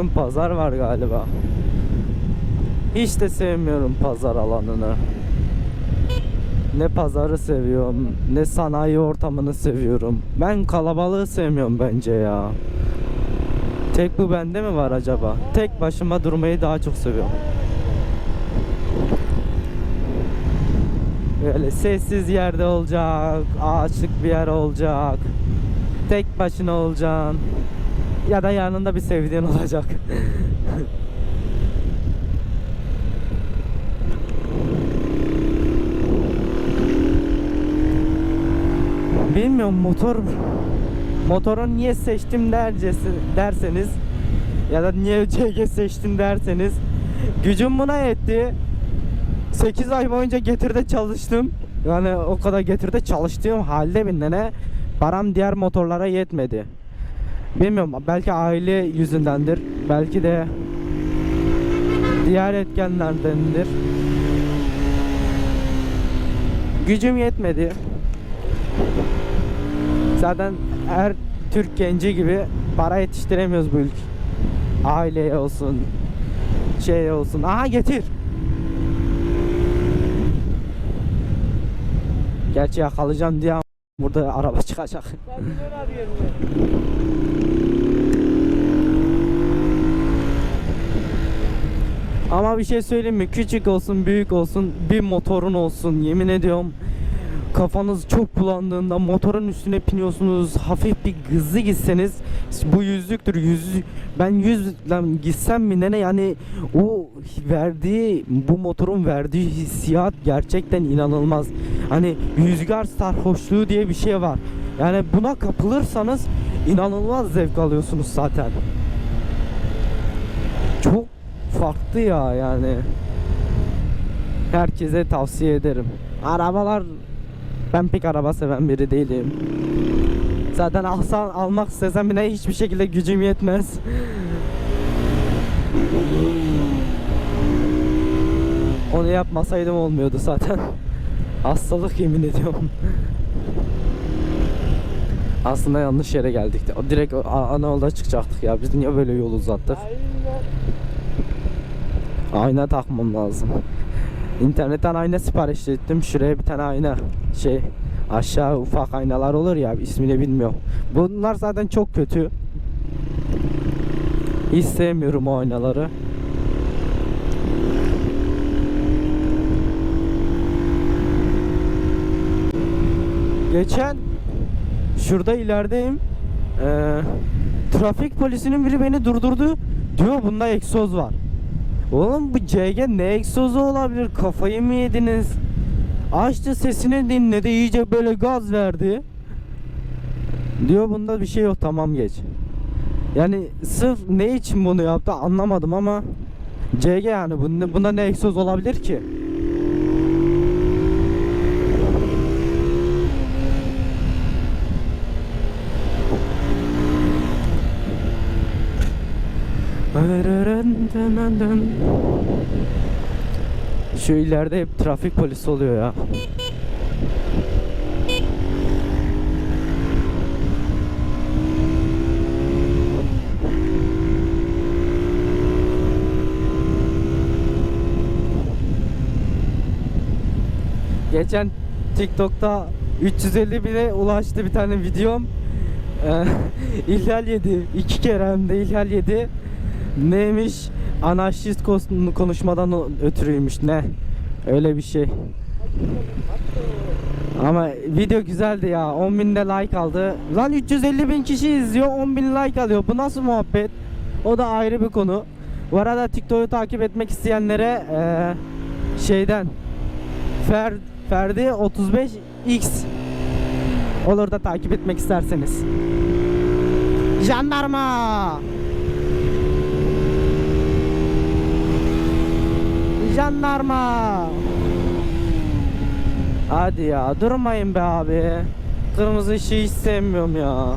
Bugün pazar var galiba. Hiç de sevmiyorum pazar alanını. Ne pazarı seviyorum, ne sanayi ortamını seviyorum. Ben kalabalığı sevmiyorum bence ya. Tek bu bende mi var acaba? Tek başıma durmayı daha çok seviyorum. Böyle sessiz yerde olacak, ağaçlık bir yer olacak. Tek başına olacaksın. Ya da yanında bir sevdiğin olacak. Bilmiyorum motor motoru niye seçtim dercesi, derseniz ya da niye CG seçtim derseniz gücüm buna yetti. 8 ay boyunca getirde çalıştım. Yani o kadar getirde çalıştığım halde binene param diğer motorlara yetmedi. Bilmiyorum belki aile yüzündendir. Belki de diğer etkenlerdendir. Gücüm yetmedi. Zaten her Türk genci gibi para yetiştiremiyoruz bu ülke. Aileye olsun, şey olsun. Aha getir. Gerçi yakalayacağım diye burada araba çıkacak. Ama bir şey söyleyeyim mi? Küçük olsun, büyük olsun, bir motorun olsun. Yemin ediyorum kafanız çok bulandığında motorun üstüne biniyorsunuz. Hafif bir hızlı gitseniz bu yüzlüktür. Yüz ben yüzle gitsem mi ne yani o verdiği bu motorun verdiği hissiyat gerçekten inanılmaz. Hani rüzgar sarhoşluğu diye bir şey var. Yani buna kapılırsanız inanılmaz zevk alıyorsunuz zaten. Farklı ya yani. Herkese tavsiye ederim. Arabalar ben pek araba seven biri değilim. Zaten alsan almak istesem bile hiçbir şekilde gücüm yetmez. Onu yapmasaydım olmuyordu zaten. Hastalık yemin ediyorum. Aslında yanlış yere geldik. Direkt ana yolda çıkacaktık ya. Biz niye böyle yol uzattık? Ayna takmam lazım. İnternetten ayna sipariş ettim. Şuraya bir tane ayna şey aşağı ufak aynalar olur ya ismini bilmiyorum. Bunlar zaten çok kötü. Hiç sevmiyorum o aynaları. Geçen şurada ilerideyim. Ee, trafik polisinin biri beni durdurdu. Diyor bunda egzoz var. Oğlum bu CG ne egzozu olabilir? Kafayı mı yediniz? Açtı sesini dinledi iyice böyle gaz verdi. Diyor bunda bir şey yok tamam geç. Yani sırf ne için bunu yaptı anlamadım ama CG yani bunda, ne egzoz olabilir ki? Şu ileride hep trafik polisi oluyor ya. Geçen TikTok'ta 350 bine ulaştı bir tane videom. Ee, ihlal yedi. iki kere hem de ihlal yedi. Neymiş? Anarşist konuşmadan ötürüymüş ne? Öyle bir şey. Ama video güzeldi ya. 10 binde like aldı. Lan 350 bin kişi izliyor 10 bin like alıyor. Bu nasıl muhabbet? O da ayrı bir konu. Bu arada TikTok'u takip etmek isteyenlere eee, şeyden Fer, Ferdi 35X olur da takip etmek isterseniz. Jandarma! Jandarma. Hadi ya durmayın be abi. Kırmızı ışığı hiç sevmiyorum ya.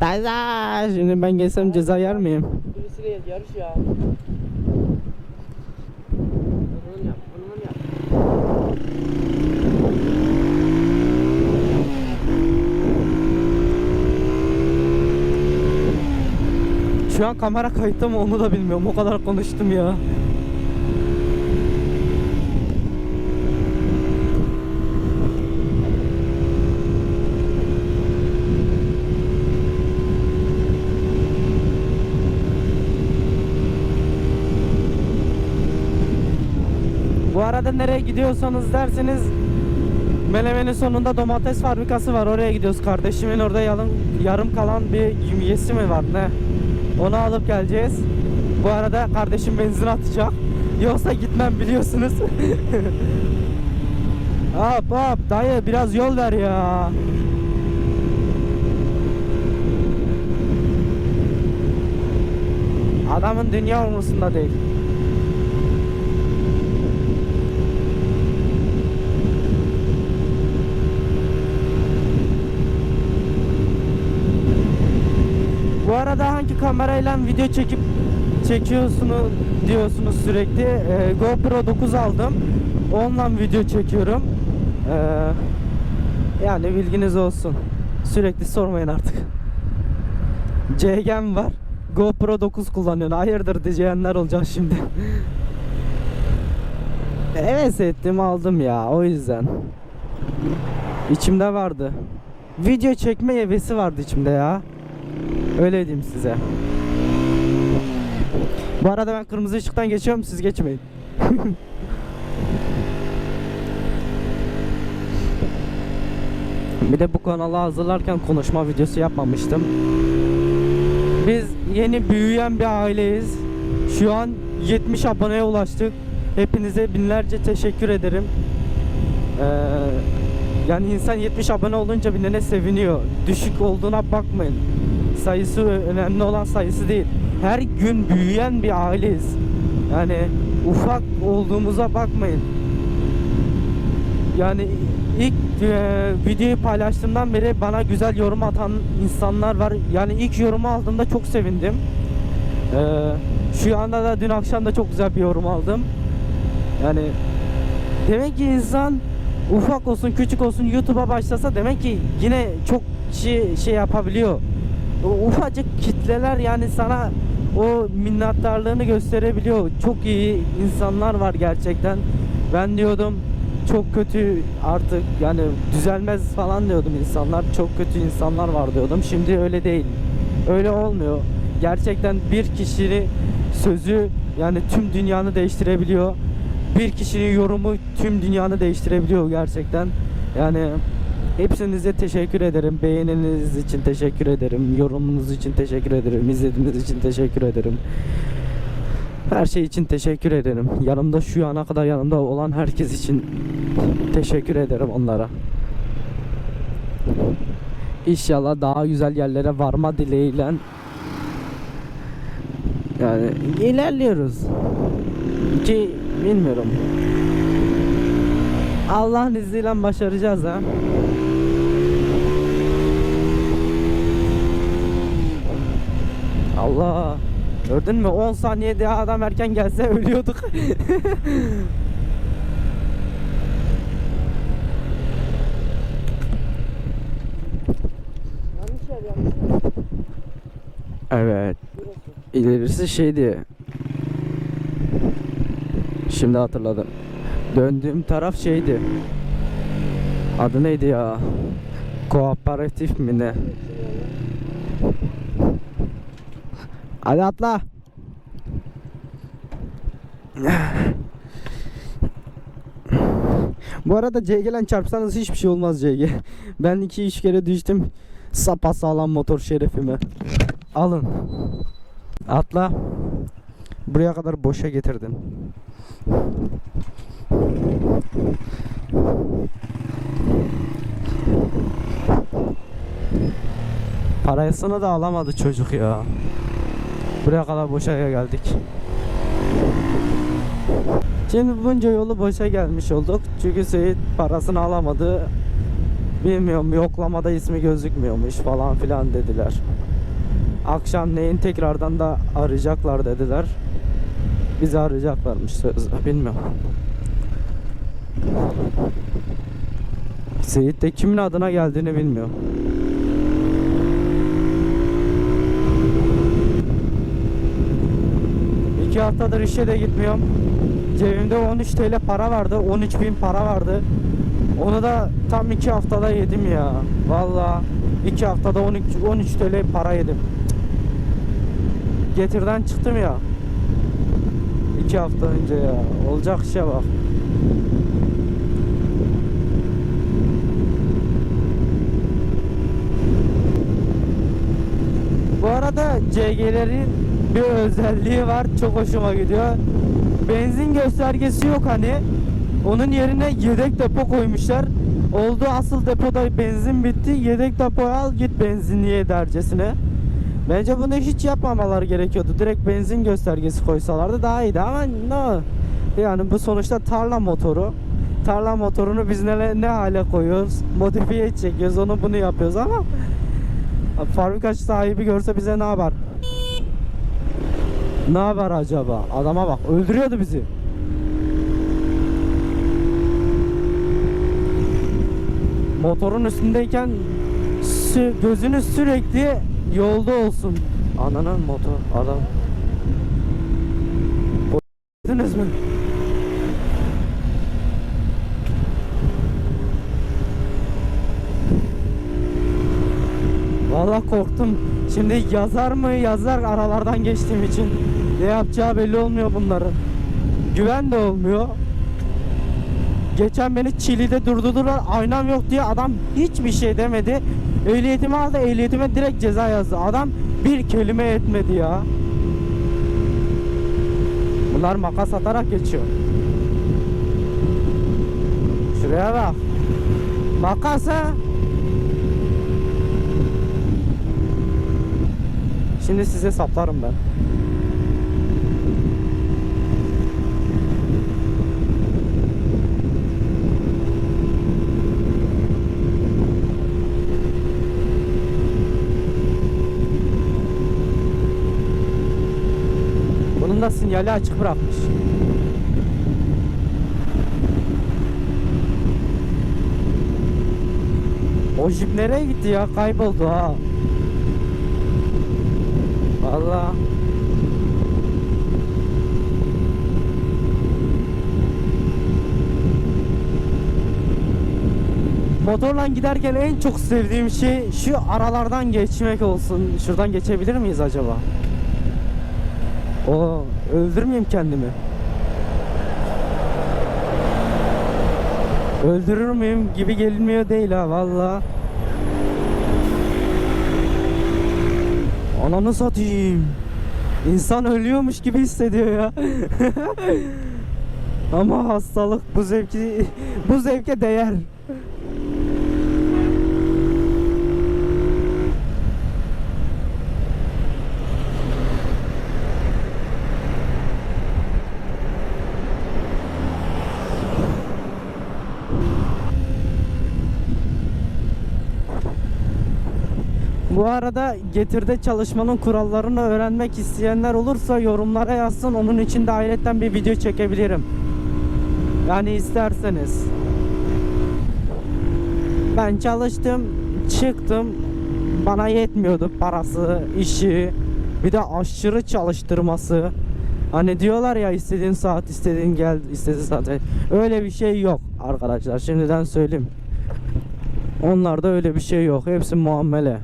Ceza. Şimdi ben gelsem ceza yer miyim? Birisiyle yarış ya. Bunu yap, bunu yap. Şu an kamera kayıtta mı onu da bilmiyorum. O kadar konuştum ya. Bu arada nereye gidiyorsanız derseniz Melemen'in sonunda domates fabrikası var. Oraya gidiyoruz. Kardeşimin orada yarım, yarım kalan bir üyesi mi var ne? Onu alıp geleceğiz. Bu arada kardeşim benzin atacak. Yoksa gitmem biliyorsunuz. hop hop dayı biraz yol ver ya. Adamın dünya umurunda değil. Bu hangi kamerayla video çekip çekiyorsunuz diyorsunuz sürekli. Ee, GoPro 9 aldım. Onunla video çekiyorum. Ee, yani bilginiz olsun. Sürekli sormayın artık. CG'm var. GoPro 9 kullanıyorsun. Hayırdır diyeceğinler olacak şimdi. Evet ettim aldım ya o yüzden. İçimde vardı. Video çekme hevesi vardı içimde ya. Öyle diyeyim size. Bu arada ben kırmızı ışıktan geçiyorum siz geçmeyin. Bir de bu kanalı hazırlarken konuşma videosu yapmamıştım. Biz yeni büyüyen bir aileyiz. Şu an 70 aboneye ulaştık. Hepinize binlerce teşekkür ederim. Ee, yani insan 70 abone olunca binene seviniyor. Düşük olduğuna bakmayın. Sayısı önemli olan sayısı değil. Her gün büyüyen bir aileyiz. Yani ufak olduğumuza bakmayın. Yani ilk e, videoyu paylaştığımdan beri bana güzel yorum atan insanlar var. Yani ilk yorumu aldığımda çok sevindim. Ee, şu anda da dün akşam da çok güzel bir yorum aldım. Yani demek ki insan ufak olsun küçük olsun YouTube'a başlasa demek ki yine çok şey, şey yapabiliyor. O ufacık kitleler yani sana o minnettarlığını gösterebiliyor. Çok iyi insanlar var gerçekten. Ben diyordum çok kötü artık yani düzelmez falan diyordum insanlar. Çok kötü insanlar var diyordum. Şimdi öyle değil. Öyle olmuyor. Gerçekten bir kişinin sözü yani tüm dünyanı değiştirebiliyor. Bir kişinin yorumu tüm dünyanı değiştirebiliyor gerçekten. Yani hepsinize teşekkür ederim. Beğeniniz için teşekkür ederim. Yorumunuz için teşekkür ederim. İzlediğiniz için teşekkür ederim. Her şey için teşekkür ederim. Yanımda şu ana kadar yanımda olan herkes için teşekkür ederim onlara. İnşallah daha güzel yerlere varma dileğiyle yani ilerliyoruz. Ki bilmiyorum. Allah'ın izniyle başaracağız ha. Allah. Gördün mü 10 saniyede adam erken gelse ölüyorduk. Evet. İlerisi şeydi. Şimdi hatırladım. Döndüğüm taraf şeydi. Adı neydi ya? Kooperatif mi ne? Hadi atla. Bu arada CG'len çarpsanız hiçbir şey olmaz CG. Ben iki üç kere düştüm. Sapa sağlam motor şerefime. Alın. Atla. Buraya kadar boşa getirdin. Parasını da alamadı çocuk ya. Buraya kadar boşa geldik. Şimdi bunca yolu boşa gelmiş olduk. Çünkü Seyit parasını alamadı. Bilmiyorum yoklamada ismi gözükmüyormuş falan filan dediler. Akşamleyin tekrardan da arayacaklar dediler. Bizi arayacaklarmış sözde bilmiyorum. Seyit de kimin adına geldiğini bilmiyor. İki haftadır işe de gitmiyorum. Cebimde 13 TL para vardı. 13 bin para vardı. Onu da tam iki haftada yedim ya. Valla iki haftada 13, 13 TL para yedim. Getirden çıktım ya. İki hafta önce ya. Olacak işe bak. Bu arada CG'lerin bir özelliği var. Çok hoşuma gidiyor. Benzin göstergesi yok hani. Onun yerine yedek depo koymuşlar. Oldu asıl depoda benzin bitti. Yedek depoya al git benzinliğe dercesine. Bence bunu hiç yapmamaları gerekiyordu. Direkt benzin göstergesi koysalardı daha iyiydi ama no. Yani bu sonuçta tarla motoru. Tarla motorunu biz ne, ne hale koyuyoruz? Modifiye çekiyoruz onu bunu yapıyoruz ama fabrika sahibi görse bize ne yapar? Ne haber acaba? Adama bak öldürüyordu bizi. Motorun üstündeyken sü- gözünü sürekli yolda olsun. Ananın motor adam. Gördünüz mü? Vallahi korktum. Şimdi yazar mı yazar aralardan geçtiğim için. Ne yapacağı belli olmuyor bunların. Güven de olmuyor. Geçen beni Çili'de durdurdular. Aynam yok diye adam hiçbir şey demedi. Ehliyetimi aldı. Ehliyetime direkt ceza yazdı. Adam bir kelime etmedi ya. Bunlar makas atarak geçiyor. Şuraya bak. Makas ha. Şimdi size saplarım ben. Bunun da sinyali açık bırakmış. O jip nereye gitti ya? Kayboldu ha. Valla. Motorla giderken en çok sevdiğim şey şu aralardan geçmek olsun. Şuradan geçebilir miyiz acaba? O öldürmeyeyim kendimi. Öldürür müyüm gibi gelinmiyor değil ha valla. Ananı satayım. İnsan ölüyormuş gibi hissediyor ya. Ama hastalık bu zevki bu zevke değer. Bu arada getirde çalışmanın kurallarını öğrenmek isteyenler olursa yorumlara yazsın. Onun için de ayrıca bir video çekebilirim. Yani isterseniz. Ben çalıştım, çıktım. Bana yetmiyordu parası, işi, bir de aşırı çalıştırması. Hani diyorlar ya istediğin saat, istediğin gel, istediğin saat. Öyle bir şey yok arkadaşlar. Şimdiden söyleyeyim. Onlarda öyle bir şey yok. Hepsi muamele.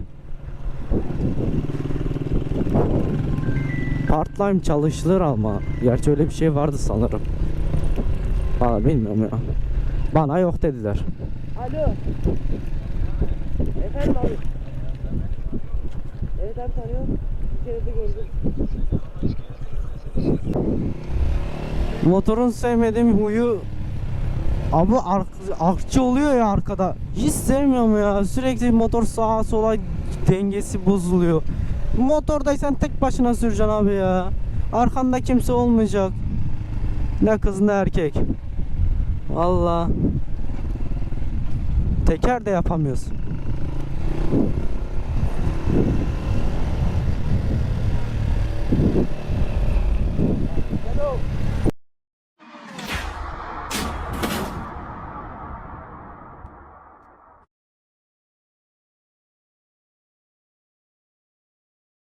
Part time çalışılır ama. Gerçi öyle bir şey vardı sanırım. Valla bilmiyorum ya. Bana yok dediler. Alo. Efendim abi. Evet abi tanıyorum. Gördüm. Motorun sevmediğim huyu Abi ar- akçı oluyor ya arkada. Hiç sevmiyorum ya. Sürekli motor sağa sola dengesi bozuluyor. Motordaysan tek başına süreceksin abi ya. Arkanda kimse olmayacak. Ne kız ne erkek. Valla. Teker de yapamıyorsun.